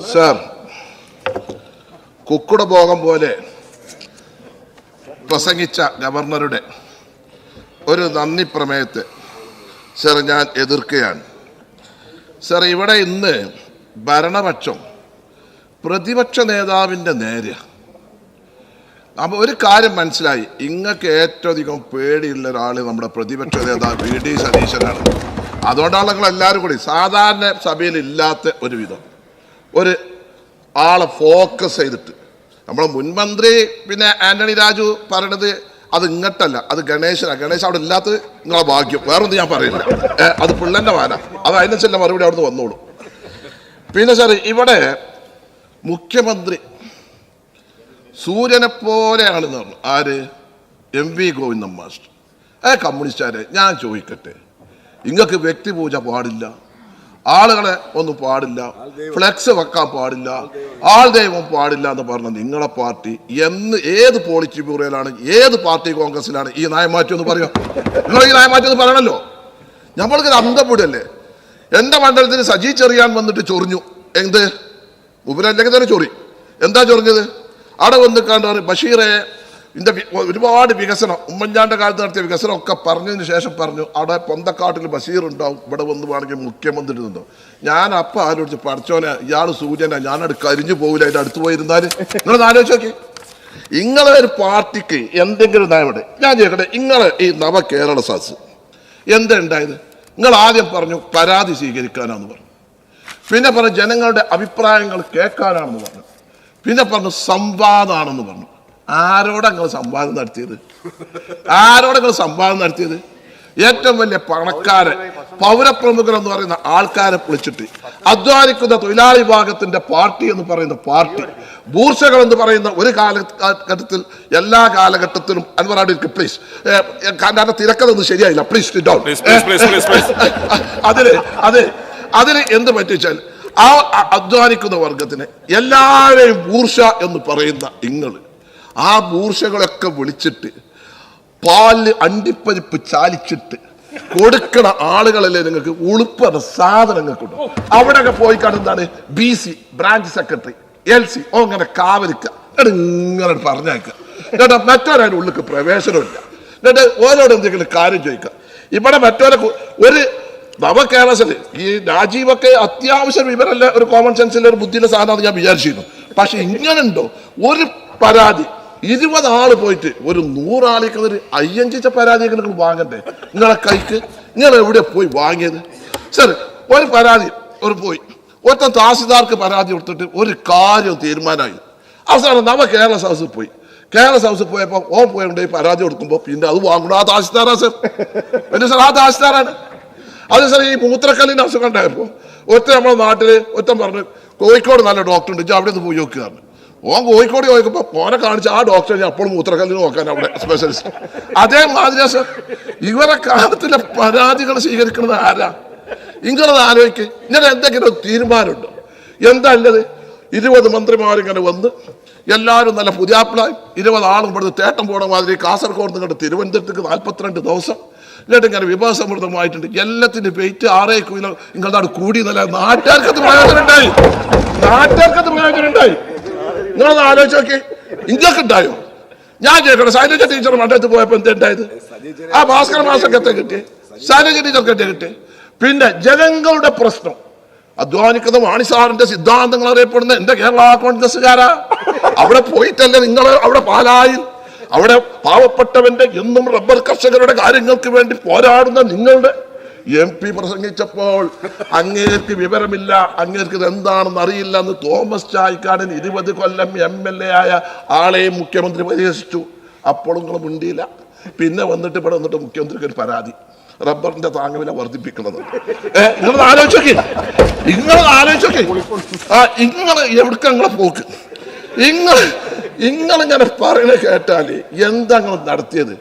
Sir കുക്കുട ഭോഗം പോലെ പ്രസംഗിച്ച ഗവർണറുടെ ഒരു നന്ദി പ്രമേയത്തെ സാർ ഞാൻ എതിർക്കുകയാണ്. സാർ ഇവിടെ ഇന്ന് ഭരണപക്ഷം പ്രതിപക്ഷ നേതാവിന്റെ നേരെ. അപ്പോൾ ഒരു കാര്യം മനസ്സിലായി. ഇങ്ങക്ക് ഏറ്റവും അധികം പേടിയുള്ള ഒരാൾ നമ്മുടെ പ്രതിപക്ഷ നേതാവ് വി. ഡി. സതീശനാണ്. അതുകൊണ്ടാണ് നിങ്ങൾ എല്ലാവരും കൂടി സാധാരണ സഭയിൽ ഇല്ലാത്ത ഒരു വിധം. ഒരു ആളെ ഫോക്കസ് ചെയ്തിട്ട്. നമ്മളെ മുൻമന്ത്രി പിന്നെ ആന്റണി രാജു പറയണത് അത് ഇങ്ങട്ടല്ല അത് ഗണേശനാണ് ഗണേശ് അവിടെ ഇല്ലാത്തത് നിങ്ങളെ ഭാഗ്യം. വേറൊന്നും ഞാൻ പറയില്ല. അത് പിള്ളേന്റെ വാന. അത് അതിനെ ചെല്ലാം മറുപടി അവിടുന്ന് വന്നോളൂ. പിന്നെ സാർ ഇവിടെ മുഖ്യമന്ത്രി സൂര്യനെ പോലെയാണെന്ന് പറഞ്ഞു. ആര്? M V Govindan master. ഏ കമ്മ്യൂണിസ്റ്റുകാരെ ഞാൻ ചോദിക്കട്ടെ. ഇങ്ങക്ക് വ്യക്തിപൂജ പാടില്ല. ആളുകളെ ഒന്നും പാടില്ല. ഫ്ലെക്സ് വെക്കാൻ പാടില്ല. ആൾ ദൈവം പാടില്ല എന്ന് പറഞ്ഞ നിങ്ങളെ പാർട്ടി എന്ന് ഏത് പോളിറ്റി ബ്യൂറോയിലാണ് ഏത് പാർട്ടി കോൺഗ്രസിലാണ് ഈ നയമാറ്റം എന്ന് പറയാം നിങ്ങൾ ഈ നയമാറ്റം എന്ന് പറയണല്ലോ. നമ്മൾക്ക് അന്തപ്പെടല്ലേ എന്റെ മണ്ഡലത്തിൽ സജി ചെറിയാൻ വന്നിട്ട് ചൊറിഞ്ഞു. എന്ത്? ഉപരല്ലെങ്കിൽ തന്നെ ചൊറി. എന്താ ചൊറിഞ്ഞത്? അവിടെ വന്ന് കണ്ടാണ് ബഷീറെ ഇതിന്റെ ഒരുപാട് വികസനം. ഉമ്മൻചാണ്ടിന്റെ കാലത്ത് നടത്തിയ വികസനം ഒക്കെ പറഞ്ഞതിന് ശേഷം പറഞ്ഞു അവിടെ പൊന്തക്കാട്ടിൽ ബഷീർ ഉണ്ടാവും. ഇവിടെ വന്ന് വേണമെങ്കിൽ മുഖ്യമന്ത്രി ഉണ്ടോ ഞാൻ അപ്പം ആലോചിച്ച് പഠിച്ചോനെ ഇയാൾ സൂര്യനെ. ഞാനത് കരിഞ്ഞു പോകില്ല അതിന്റെ അടുത്ത് പോയിരുന്നാൽ നിങ്ങളൊന്ന് ആലോചിച്ച് നോക്കി. ഇങ്ങളെ ഒരു പാർട്ടിക്ക് എന്തെങ്കിലും നയമുണ്ട് ഞാൻ ചോദിക്കട്ടെ ഇങ്ങളെ ഈ നവ കേരള എന്താ ഉണ്ടായത് നിങ്ങൾ ആദ്യം പറഞ്ഞു പരാതി സ്വീകരിക്കാനാന്ന് പറഞ്ഞു. പിന്നെ പറഞ്ഞു ജനങ്ങളുടെ അഭിപ്രായങ്ങൾ കേൾക്കാനാണെന്ന് പറഞ്ഞു. പിന്നെ പറഞ്ഞു സംവാദമാണെന്ന് പറഞ്ഞു. ആരോടെ നിങ്ങൾ സംവാദം നടത്തിയത്? ആരോടെ നിങ്ങൾ സംവാദം നടത്തിയത്? ഏറ്റവും വലിയ പണക്കാരെ പൗരപ്രമുഖർ എന്ന് പറയുന്ന ആൾക്കാരെ വിളിച്ചിട്ട് അധ്വാനിക്കുന്ന തൊഴിലാളി വിഭാഗത്തിന്റെ പാർട്ടി എന്ന് പറയുന്ന പാർട്ടി ബൂർഷകൾ എന്ന് പറയുന്ന ഒരു കാലഘട്ടത്തിൽ എല്ലാ കാലഘട്ടത്തിലും അൻവറാടി പ്ലീസ് കാരണം തിരക്കതൊന്നും ശരിയായില്ല. Please down. അതിൽ അത് അതിന് എന്ത് പറ്റിച്ചാൽ ആ അധ്വാനിക്കുന്ന വർഗത്തിന് എല്ലാവരെയും ബൂർഷ എന്ന് പറയുന്ന ഇങ്ങൾ ആ മൂർഷകളൊക്കെ വിളിച്ചിട്ട് പാൽ അണ്ടിപ്പരിപ്പ് ചാലിച്ചിട്ട് കൊടുക്കണ ആളുകളല്ലേ നിങ്ങൾക്ക് ഉളുപ്പറ സാധനങ്ങൾക്കുണ്ട് അവിടെയൊക്കെ പോയി കണ്ടെന്താണ് B C branch secretary L C ഓ അങ്ങനെ കാവലിക്ക. ഇങ്ങനെ പറഞ്ഞേക്ക എന്നിട്ട് മറ്റൊരാളുടെ ഉള്ളിക്ക് പ്രവേശനമില്ല. എന്നിട്ട് ഓരോട് എന്തെങ്കിലും കാര്യം ചോദിക്കുക ഇവിടെ മറ്റൊരു ഒരു നവകേരളത്തിൽ ഈ രാജീവൊക്കെ അത്യാവശ്യം വിവരമല്ല ഒരു കോമൺ സെൻസിലെ ഒരു ബുദ്ധിയുടെ സാധനം ഞാൻ വിചാരിച്ചിരുന്നു. പക്ഷെ ഇങ്ങനുണ്ടോ? ഒരു പരാതി ഇരുപത് ആൾ പോയിട്ട് ഒരു നൂറാളിക്ക് ഒരു അയ്യഞ്ചിച്ച പരാതിയൊക്കെ നിങ്ങൾ വാങ്ങണ്ടേ? നിങ്ങളെ കൈക്ക് നിങ്ങൾ എവിടെ പോയി വാങ്ങിയത്? സർ ഒരു പരാതി ഒരു പോയി. ഒറ്റ താസിദാർക്ക് പരാതി കൊടുത്തിട്ട് ഒരു കാര്യം തീരുമാനമായി. അവസാനം നമ്മ കേരള സദസ്സിൽ പോയി. കേരള സദസ്സിൽ പോയപ്പോൾ ഓൻ പോയി പരാതി കൊടുക്കുമ്പോൾ പിന്നെ അത് വാങ്ങണം ആ താസിദാറാ സർ. പിന്നെ സർ ആ താസിദാറാണ് അത് സർ ഈ മൂത്രക്കല്ലിന്റെ അസുഖം ഉണ്ടായപ്പോൾ ഒറ്റ നമ്മുടെ നാട്ടിൽ ഒറ്റ പറഞ്ഞു കോഴിക്കോട് നല്ല ഡോക്ടർ ഉണ്ട് അവിടെ നിന്ന് പോയി നോക്കുകയാണ് ഓൻ കോഴിക്കോട് ചോദിക്കുമ്പോൾ ഓനെ കാണിച്ച ആ ഡോക്ടർ ഞാൻ അപ്പോഴും മൂത്രക്കല്ലിന് നോക്കാൻ അവിടെ സ്പെഷ്യലിസ്റ്റ് അതേമാതിരി സർ ഇവരെ കാലത്തിലെ പരാതികൾ സ്വീകരിക്കുന്നത് ആരാ? ഇങ്ങനത് ആലോചിക്ക് ഇങ്ങനെ എന്തെങ്കിലും തീരുമാനമുണ്ടോ? എന്താ ഉള്ളത്? ഇരുപത് മന്ത്രിമാരിങ്ങനെ വന്ന് എല്ലാവരും നല്ല പുതിയാപ്പിളായി. ഇരുപത് ആളും ഇവിടുന്ന് തേട്ടം പോണ മാതിരി കാസർഗോഡ് നിങ്ങളുടെ തിരുവനന്തപുരത്തേക്ക് നാൽപ്പത്തിരണ്ട് ദിവസം എന്നിട്ട് ഇങ്ങനെ വിഭവസമൃദ്ധമായിട്ടുണ്ട്. എല്ലാത്തിന്റെ വെയിറ്റ് ആറേ കിലോ. നിങ്ങളുടെ കൂടി നല്ല നാട്ടുകാർക്കത് പ്രയോജനം ഉണ്ടായി നാട്ടുകാർക്കത് പ്രയോജനം ഉണ്ടായി നിങ്ങളൊന്ന് ആലോചിച്ച് നോക്കി. ഇതൊക്കെ ഉണ്ടായോ? ഞാൻ ചോദിക്കട്ടെ ശൈലജ ടീച്ചർ മണ്ടത്ത് പോയപ്പോൾ എന്താ ഉണ്ടായത്? ആ ഭാസ്കര മാസക്കത്തെ കിട്ടി? ശൈലജ ടീച്ചർക്ക് എത്തെ കിട്ടി? പിന്നെ ജനങ്ങളുടെ പ്രശ്നം. അധ്വാനിക്കുന്ന വാണിസാറിന്റെ സിദ്ധാന്തങ്ങൾ അറിയപ്പെടുന്ന എന്റെ കേരള കോൺഗ്രസ്സുകാരാ. അവിടെ പോയിട്ടല്ലേ നിങ്ങൾ അവിടെ പാലായിൽ? അവിടെ പാവപ്പെട്ടവന്റെ എന്നും റബ്ബർ കർഷകരുടെ കാര്യങ്ങൾക്ക് വേണ്ടി പോരാടുന്ന നിങ്ങളുടെ എം പി പ്രസംഗിച്ചപ്പോൾ അങ്ങേർക്ക് വിവരമില്ല അങ്ങേർക്ക് എന്താണെന്ന് അറിയില്ല എന്ന് തോമസ് ചായ്ക്കാടൻ ഇരുപത് കൊല്ലം എം എൽ എ ആയ ആളെയും മുഖ്യമന്ത്രി പരിഹസിച്ചു. അപ്പോഴും നിങ്ങൾ മുണ്ടിയില്ല. പിന്നെ വന്നിട്ട് ഇവിടെ വന്നിട്ട് മുഖ്യമന്ത്രിക്ക് ഒരു പരാതി. റബ്ബറിന്റെ താങ്ങുവില വർദ്ധിപ്പിക്കുന്നത്. നിങ്ങൾ ആലോചിച്ചോക്കെ. നിങ്ങൾ ആലോചിച്ചോക്കെ. ആ നിങ്ങൾ എവിടേക്ക് നിങ്ങളെ പോക്ക്? നിങ്ങൾ നിങ്ങളിങ്ങനെ പറയണ കേട്ടാൽ എന്താ നിങ്ങൾ നടത്തിയത്?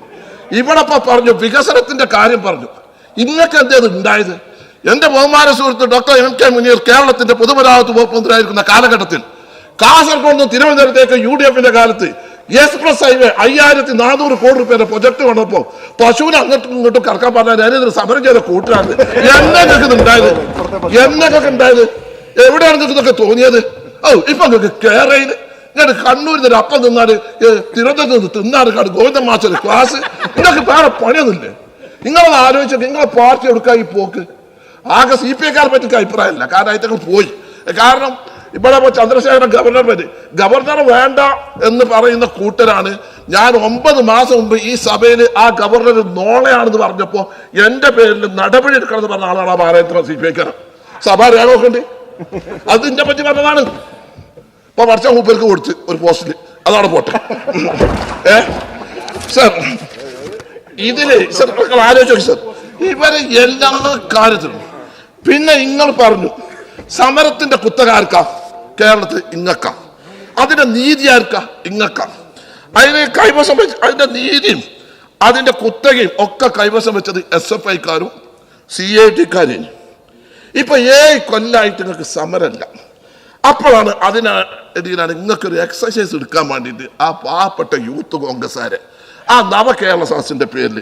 ഇവിടെ ഇപ്പൊ പറഞ്ഞു വികസനത്തിന്റെ കാര്യം പറഞ്ഞു. ഇങ്ങക്ക് എന്തേത് ഉണ്ടായത്? എന്റെ ബഹുമാന സുഹൃത്ത് ഡോക്ടർ എം കെ മുനീർ കേരളത്തിന്റെ പൊതുമരാമത്ത് വകുപ്പ് കാലഘട്ടത്തിൽ കാസർഗോഡ് നിന്ന് തിരുവനന്തപുരത്തേക്ക് യു ഡി എഫിന്റെ കാലത്ത് എക്സ്പ്രസ് ഹൈവേ അയ്യായിരത്തി നാനൂറ് കോടി റുപ്യയുടെ പ്രൊജക്ട് വന്നപ്പോ പശുവിനെ അങ്ങോട്ടും ഇങ്ങോട്ടും കറക്കാൻ പറഞ്ഞാൽ ഞാനിതൊരു സമരം ചെയ്ത കൂട്ടാണ് എന്നൊക്കെ ഉണ്ടായത്? എന്നൊക്കെ ഉണ്ടായത്? എവിടെയാണ് നിങ്ങൾക്ക് ഇതൊക്കെ തോന്നിയത്? ഓ ഇപ്പൊ നിങ്ങൾക്ക് കേരളയിൽ ഞാൻ കണ്ണൂരിൽ നിന്ന് അപ്പം തിന്നാൽ തിരുവനന്തപുരത്ത് നിന്ന് തിന്നാറ് കാട് ഗോവിന്ദ മാസ്റ്റർ ക്ലാസ്. ഇതൊക്കെ വേറെ പണിയൊന്നുമില്ലേ? നിങ്ങളത് ആലോചിച്ചു നിങ്ങളെ പാർട്ടി എടുക്കാൻ ഈ പോക്ക്. ആകെ സി പി ഐക്കാരെ പറ്റി അഭിപ്രായമില്ല. കാരണം അതിന് പോയി. കാരണം ഇവിടെ ചന്ദ്രശേഖരൻ ഗവർണർ പറ്റി ഗവർണർ വേണ്ട എന്ന് പറയുന്ന കൂട്ടരാണ്. ഞാൻ ഒമ്പത് മാസം മുമ്പ് ഈ സഭയിൽ ആ ഗവർണർ നോളയാണെന്ന് പറഞ്ഞപ്പോൾ എന്റെ പേരിൽ നടപടി എടുക്കണമെന്ന് പറഞ്ഞ ആളാണ് ആ ഭാരത സി പി ഐക്കാരൻ സഭ രേഖ ഉണ്ട് അത് ഇതിനെ പറ്റി പറഞ്ഞതാണ്. ഇപ്പൊ വർഷം മുപ്പേർക്ക് കൊടുത്ത് ഒരു പോസ്റ്റിൽ അതാണ് പോട്ടെ. ഏ? സർ. ഇതിൽ സർ ആലോചിച്ചു സർ. ഇവരെ എല്ലാ കാര്യത്തിലും. പിന്നെ നിങ്ങൾ പറഞ്ഞു സമരത്തിന്റെ കുത്തകാർക്ക കേരളത്തിൽ ഇങ്ങക്ക. അതിന്റെ നീതി ആർക്ക? ഇങ്ങക്ക. അതിന് കൈവശം വെച്ച് അതിന്റെ നീതിയും അതിന്റെ കുത്തകയും ഒക്കെ കൈവശം വെച്ചത് എസ് എഫ് ഐക്കാരും സി ഐ ടിക്കാരും. ഇപ്പൊ ഏഴ് കൊല്ലായിട്ട് നിങ്ങൾക്ക് സമരമല്ല അപ്പോഴാണ് അതിനാണ് നിങ്ങൾക്ക് ഒരു എക്സസൈസ് എടുക്കാൻ വേണ്ടിയിട്ട് ആ പാവപ്പെട്ട യൂത്ത് കോൺഗ്രസ്സുകാരെ ആ നവകേരള സദസ്സിന്റെ പേരിൽ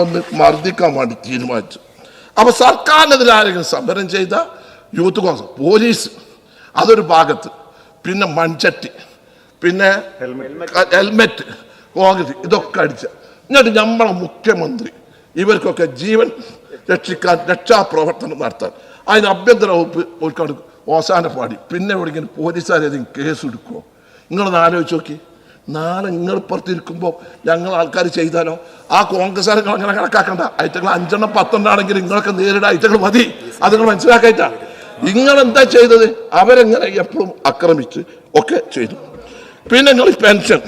ഒന്ന് മർദ്ദിക്കാൻ വേണ്ടി തീരുമാനിച്ചു. അപ്പൊ സർക്കാരിനെതിരെ ആരെങ്കിലും സമരം ചെയ്ത യൂത്ത് കോൺഗ്രസ് പോലീസ് അതൊരു ഭാഗത്ത്. പിന്നെ മൺചട്ടി പിന്നെ ഹെൽമെറ്റ് കോൺഗ്രസ് ഇതൊക്കെ അടിച്ച. എന്നിട്ട് നമ്മളെ മുഖ്യമന്ത്രി ഇവർക്കൊക്കെ ജീവൻ രക്ഷിക്കാൻ രക്ഷാപ്രവർത്തനം നടത്താൻ. അതിന് ആഭ്യന്തര വകുപ്പ് ഓസാന പാടി പിന്നെ എവിടെയെങ്കിലും പോലീസുകാരെ കേസ് എടുക്കുമോ നിങ്ങളൊന്ന് ആലോചിച്ച് നോക്കി. നാളെ നിങ്ങൾ പുറത്തിരിക്കുമ്പോൾ ഞങ്ങൾ ആൾക്കാർ ചെയ്താലോ? ആ കോൺഗ്രസ്സുകാരെ അങ്ങനെ കണക്കാക്കണ്ട. ഐറ്റങ്ങൾ അഞ്ചെണ്ണം പത്തെണ്ണം ആണെങ്കിൽ നിങ്ങളൊക്കെ നേരിടാൻ ഐറ്റങ്ങൾ മതി. അത് നിങ്ങൾ മനസ്സിലാക്കായിട്ടാ. നിങ്ങൾ എന്താ ചെയ്തത്? അവരെങ്ങനെ എപ്പോഴും ആക്രമിച്ച് ഒക്കെ ചെയ്തു. പിന്നെ നിങ്ങൾ പെൻഷൻ.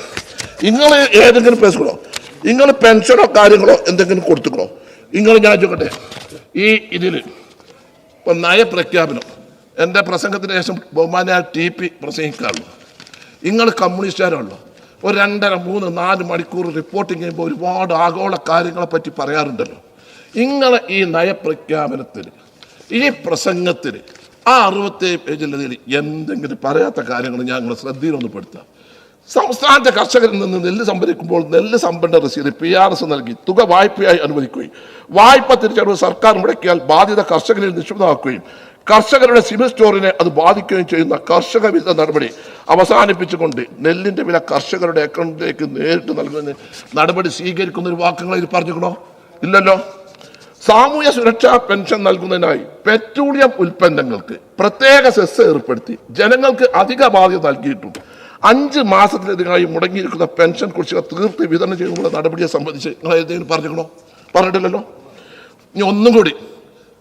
നിങ്ങൾ ഏതെങ്കിലും പേസുകളോ നിങ്ങൾ പെൻഷനോ കാര്യങ്ങളോ എന്തെങ്കിലും കൊടുത്തുക്കണോ? നിങ്ങൾ ഞാൻ ചോദിക്കട്ടെ. ഈ ഇതിൽ ഇപ്പം നയപ്രഖ്യാപനം എന്റെ പ്രസംഗത്തിന് ശേഷം ബഹുമാനായ ടി പി പ്രസംഗിക്കാറുള്ളൂ നിങ്ങൾ കമ്മ്യൂണിസ്റ്റുകാരുള്ളൂ ഒരു രണ്ടര മൂന്ന് നാല് മണിക്കൂർ റിപ്പോർട്ടിങ് ചെയ്യുമ്പോൾ ഒരുപാട് ആഗോള കാര്യങ്ങളെ പറ്റി പറയാറുണ്ടല്ലോ. ഇങ്ങനെ ഈ നയപ്രഖ്യാപനത്തിൽ ഈ പ്രസംഗത്തിൽ ആ അറുപത്തേഴ് പേജിൽ എന്തെങ്കിലും പറയാത്ത കാര്യങ്ങൾ ഞങ്ങൾ ശ്രദ്ധയിലൊന്ന് പെടുത്താം സംസ്ഥാനത്തെ കർഷകരിൽ നിന്ന് നെല്ല് സംഭരിക്കുമ്പോൾ നെല്ല് സംഭരണ രസീത് പി ആർ എസ് നൽകി തുക വായ്പയായി അനുവദിക്കുകയും വായ്പ തിരിച്ചടവ് സർക്കാർ മുടക്കിയാൽ ബാധ്യത കർഷകരിൽ നിക്ഷിപ്തമാക്കുകയും കർഷകരുടെ സിവിൽ സ്റ്റോറിനെ അത് ബാധിക്കുകയും ചെയ്യുന്ന കർഷക വിരുദ്ധ നടപടി അവസാനിപ്പിച്ചുകൊണ്ട് നെല്ലിന്റെ വില കർഷകരുടെ അക്കൗണ്ടിലേക്ക് നേരിട്ട് നൽകുന്ന നടപടി സ്വീകരിക്കുന്ന ഒരു വാക്കുകൾ ഇത് പറഞ്ഞിരിക്കണോ ഇല്ലല്ലോ. സാമൂഹ്യ സുരക്ഷാ പെൻഷൻ നൽകുന്നതിനായി പെട്രോളിയം ഉൽപ്പന്നങ്ങൾക്ക് പ്രത്യേക സെസ് ഏർപ്പെടുത്തി ജനങ്ങൾക്ക് അധിക ബാധ്യത നൽകിയിട്ടുണ്ട് അഞ്ച് മാസത്തിലധികമായി മുടങ്ങിയിരിക്കുന്ന പെൻഷൻ കുറിച്ചുകൾ തീർത്ത് വിതരണം ചെയ്യുന്ന നടപടിയെ സംബന്ധിച്ച് നിങ്ങൾ ഏതെങ്കിലും പറഞ്ഞിരിക്കണോ പറഞ്ഞിട്ടില്ലല്ലോ. ഇനി ഒന്നും കൂടി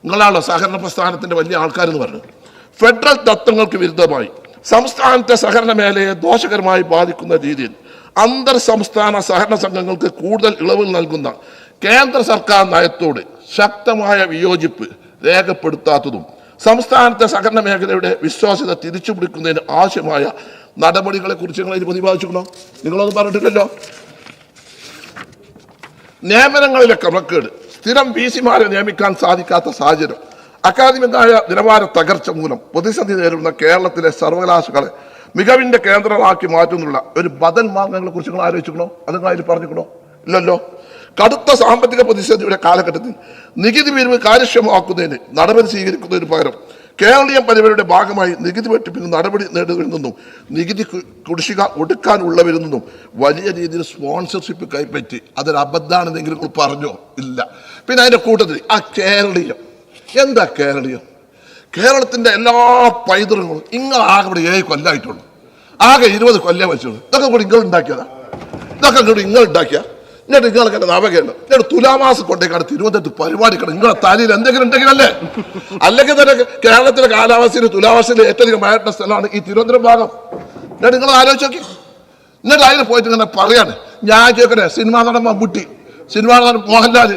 നിങ്ങളാണല്ലോ സഹകരണ പ്രസ്ഥാനത്തിന്റെ വലിയ ആൾക്കാരെന്ന് പറഞ്ഞു. ഫെഡറൽ തത്വങ്ങൾക്ക് വിരുദ്ധമായി സംസ്ഥാനത്തെ സഹകരണ മേഖലയെ ദോഷകരമായി ബാധിക്കുന്ന രീതിയിൽ അന്തർ സംസ്ഥാന സഹകരണ സംഘങ്ങൾക്ക് കൂടുതൽ ഇളവ് നൽകുന്ന കേന്ദ്ര സർക്കാർ നയത്തോട് ശക്തമായ വിയോജിപ്പ് രേഖപ്പെടുത്താത്തതും സംസ്ഥാനത്തെ സഹകരണ മേഖലയുടെ വിശ്വാസ്യത തിരിച്ചു പിടിക്കുന്നതിന് ആവശ്യമായ നടപടികളെ കുറിച്ച് നിങ്ങൾ ഇതിൽ പ്രതിപാദിച്ചിട്ടുണ്ടോ? നിങ്ങളൊന്നും പറഞ്ഞിട്ടില്ലല്ലോ. നിയമനങ്ങളിലെ ക്രമക്കേട് സ്ഥിരം വി സിമാരെ നിയമിക്കാൻ സാധിക്കാത്ത സാഹചര്യം. അക്കാദമികമായ നിലവാര തകർച്ച മൂലം പ്രതിസന്ധി നേരിടുന്ന കേരളത്തിലെ സർവകലാശാലകളെ മികവിന്റെ കേന്ദ്രമാക്കി മാറ്റുന്നുള്ള ഒരു ബദൽ മാർഗങ്ങളെ കുറിച്ച് നിങ്ങൾ ആലോചിക്കണോ അത് നിങ്ങൾ അതിൽ പറഞ്ഞിക്കണോ ഇല്ലല്ലോ. കടുത്ത സാമ്പത്തിക പ്രതിസന്ധിയുടെ കാലഘട്ടത്തിൽ നികുതി പിരിവ് കാര്യക്ഷമമാക്കുന്നതിന് നടപടി സ്വീകരിക്കുന്നതിന് പകരം കേരളീയ പരിപാടിയുടെ ഭാഗമായി നികുതി വെട്ടിപ്പിന് നടപടി നേടുകയിൽ നിന്നും നികുതി കുടിശ്ശിക ഒടുക്കാനുള്ളവരിൽ നിന്നും വലിയ രീതിയിൽ സ്പോൺസർഷിപ്പ് കൈപ്പറ്റി അതൊരു അബദ്ധാണെന്നെങ്കിലും നിങ്ങൾ പറഞ്ഞോ? ഇല്ല. പിന്നെ അതിന്റെ കൂട്ടത്തിൽ ആ കേരളീയം. എന്താ കേരളീയം? കേരളത്തിന്റെ എല്ലാ പൈതൃകങ്ങളും നിങ്ങൾ ആകെ ഇവിടെ ഏഴ് കൊല്ലായിട്ടുള്ളൂ. ആകെ ഇരുപത് കൊല്ലം വെച്ചുള്ളൂ. ഇതൊക്കെ കൂടി നിങ്ങൾ ഉണ്ടാക്കിയതാ. ഇതൊക്കെ കൂടി നിങ്ങൾ ഉണ്ടാക്കിയ? എന്നിട്ട് നിങ്ങൾക്ക് എന്റെ നവകയുണ്ട് എന്നിട്ട് തുലാമാസം കൊണ്ടേക്കാണ് തിരുവനന്തപുരത്ത് പരിപാടി കിടക്കും നിങ്ങളെ തലയിൽ എന്തെങ്കിലും ഉണ്ടെങ്കിലല്ലേ അല്ലെങ്കിൽ തന്നെ കേരളത്തിലെ കാലാവസ്ഥയിൽ തുലാവാസത്തിൽ ഏറ്റവും അധികം മഴയുടെ സ്ഥലമാണ് ഈ തിരുവനന്തപുരം ഭാഗം. എന്നിട്ട് നിങ്ങൾ ആലോചിച്ച് നോക്കി. എന്നിട്ട് അതിൽ പോയിട്ട് ഇങ്ങനെ പറയാണ്. ഞാൻ ചോദിക്കട്ടെ സിനിമാ നടൻ മമ്മൂട്ടി സിനിമാ നടൻ മോഹൻലാൽ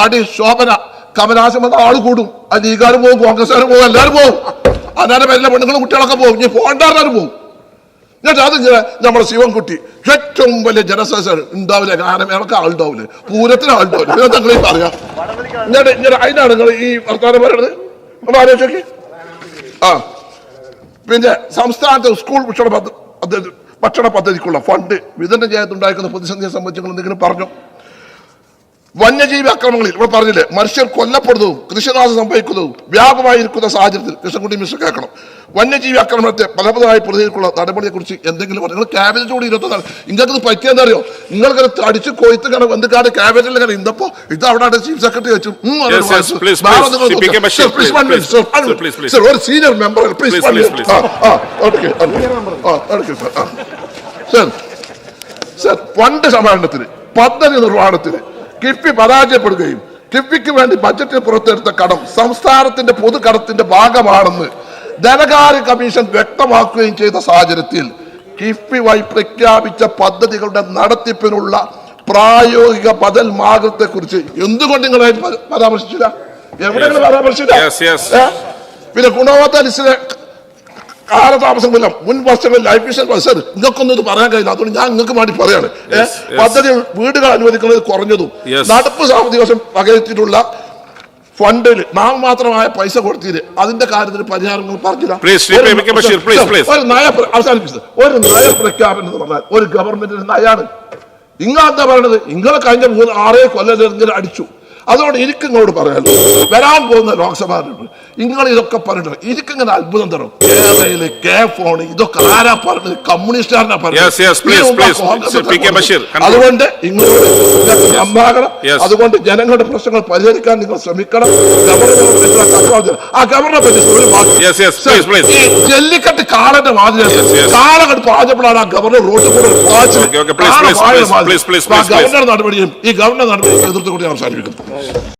നടി ശോഭന കമലാസം വന്ന ആൾ കൂടും. അത് ലീഗുകാരും പോകും കോൺഗ്രസ്സുകാരും പോകും എല്ലാവരും പോകും. അന്നാരെ എല്ലാ പെണ്ണുങ്ങളും കുട്ടികളൊക്കെ പോകും. ഇനി പോകണ്ടാരും പോകും. എന്നിട്ട് അത് ഇങ്ങനെ നമ്മുടെ ശിവൻകുട്ടി ഏറ്റവും വലിയ ജനസംഖ്യ ഉണ്ടാവില്ല? കാരണം ഗാനമേളക്ക് ആളുണ്ടാവില്ലേ പൂരത്തിന് ആളുണ്ടാവില്ല നിങ്ങൾ ഈ പറയാം എന്നിട്ട് ഇങ്ങനെ അതിനാണ് നിങ്ങൾ ഈ വർത്തമാനം പറയണത് നമ്മൾ ആലോചിച്ചോക്കി ആ. പിന്നെ സംസ്ഥാനത്തെ സ്കൂൾ ഭക്ഷണ പദ്ധതി ഭക്ഷണ പദ്ധതിക്കുള്ള ഫണ്ട് വിതരണം ചെയ്യാത്തുണ്ടായിരിക്കുന്ന പ്രതിസന്ധിയെ സംബന്ധിച്ച് നിങ്ങൾ എന്തെങ്കിലും പറഞ്ഞു? വന്യജീവി ആക്രമണങ്ങളിൽ ഇവിടെ പറഞ്ഞില്ലേ മനുഷ്യർ കൊല്ലപ്പെടുന്നതും കൃഷിനാശം സംഭവിക്കുന്നതും വ്യാപകമായിരിക്കുന്ന സാഹചര്യത്തിൽ കൃഷ്ണൻകുട്ടി മിസ്റ്റർ കേൾക്കണം. വന്യജീവി ആക്രമണത്തെ ഫലപ്രദമായി പ്രതികരിക്കുള്ള നടപടിയെ കുറിച്ച് എന്തെങ്കിലും പറഞ്ഞു നിങ്ങൾ ക്യാബേജ് കൂടി ഇരുപത്തൊന്നാണ് നിങ്ങൾക്ക് ഇത് പറ്റിയെന്താ അറിയോ? നിങ്ങൾക്ക് അടിച്ച് കൊയ്ത്ത് കണ വന്നിക്കാട് ക്യാബിനറ്റിൽ കാണാൻ ഇന്നപ്പോ ഇത് അവിടെ ചീഫ് സെക്രട്ടറി വെച്ചു. ഒരു senior member please. Sir, sir fund സമാഹരണത്തിന് പദ്ധതി നിർവഹണത്തിന് കിഫ്ബി പരാജയപ്പെടുകയും കിഫ്ബിക്ക് വേണ്ടി ബജറ്റിൽ പുറത്തെടുത്ത കടം സംസ്ഥാനത്തിന്റെ പൊതുകടത്തിന്റെ ഭാഗമാണെന്ന് ധനകാര്യ കമ്മീഷൻ വ്യക്തമാക്കുകയും ചെയ്ത സാഹചര്യത്തിൽ കിഫ്ബി വഴി പ്രഖ്യാപിച്ച പദ്ധതികളുടെ നടത്തിപ്പിനുള്ള പ്രായോഗിക ബദൽ മാർഗത്തെ കുറിച്ച് എന്തുകൊണ്ട് നിങ്ങൾ പരാമർശിച്ചില്ല? എവിടെയാണ് പരാമർശിച്ചില്ല? പിന്നെ ഗുണവത്ത ലിസ്റ്റിലെ കാലതാമസമില്ല മുൻ വർഷങ്ങളിൽ ലൈഫ് മിഷൻ സർ നിങ്ങൾക്കൊന്നും ഇത് പറയാൻ കഴിയില്ല. അതുകൊണ്ട് ഞാൻ നിങ്ങൾക്ക് വേണ്ടി പറയാണ്. പദ്ധതി വീടുകൾ അനുവദിക്കുന്നത് കുറഞ്ഞതും. നടപ്പ് സാമ്പത്തിക വർഷം വകയിരുത്തിയിട്ടുള്ള ഫണ്ടിൽ നാമമാത്രമായ പൈസ കൊടുത്തിട്ട് അതിന്റെ കാര്യത്തിൽ പരിഹാരങ്ങൾ പറഞ്ഞില്ല. ഒരു- നയ അവസാനിപ്പിച്ചത്. ഒരു നയ പ്രഖ്യാപനം എന്ന് പറഞ്ഞാൽ ഒരു ഗവൺമെന്റിന്റെ നയാണ്. നിങ്ങൾ എന്താ പറയണത്? നിങ്ങൾ കഴിഞ്ഞ മൂന്ന് ആറേ കൊല്ലം ഇങ്ങനെ അടിച്ചു. അതുകൊണ്ട് ഇങ്ങോട്ട് പറയാനുള്ളൂ വരാൻ പോകുന്ന ലോക്സഭാ നിങ്ങൾ ഇതൊക്കെ പറഞ്ഞിട്ട് ഇങ്ങനെ അത്ഭുതം തരും. കേരളയിൽ കെ ഫോൺ ഇതൊക്കെ ആരാ പറഞ്ഞത്? കമ്മ്യൂണിസ്റ്റുകാരനാ പറഞ്ഞത്. അതുകൊണ്ട് ഇങ്ങോട്ട് ഇതൊക്കെ നന്നാകണം Yes. അതുകൊണ്ട് ജനങ്ങളുടെ പ്രശ്നങ്ങൾ പരിഹരിക്കാൻ നിങ്ങൾ ശ്രമിക്കണം. ഗവർണർ കത്തുവാദികൾ ആ ഗവർണറെ പറ്റി. ഈ ജല്ലിക്കട്ട് കാളന്റെ മാതിരി. കാളകട്ട് പാചപ്പോഴാണ് ആ ഗവർണർ റോഡിൽ കൂടെ. ഗവർണർ നടപടിയും ഈ ഗവർണർ നടപടിയും എതിർത്തുകൊണ്ട് ഞാൻ അവസാനിപ്പിക്കുന്നു.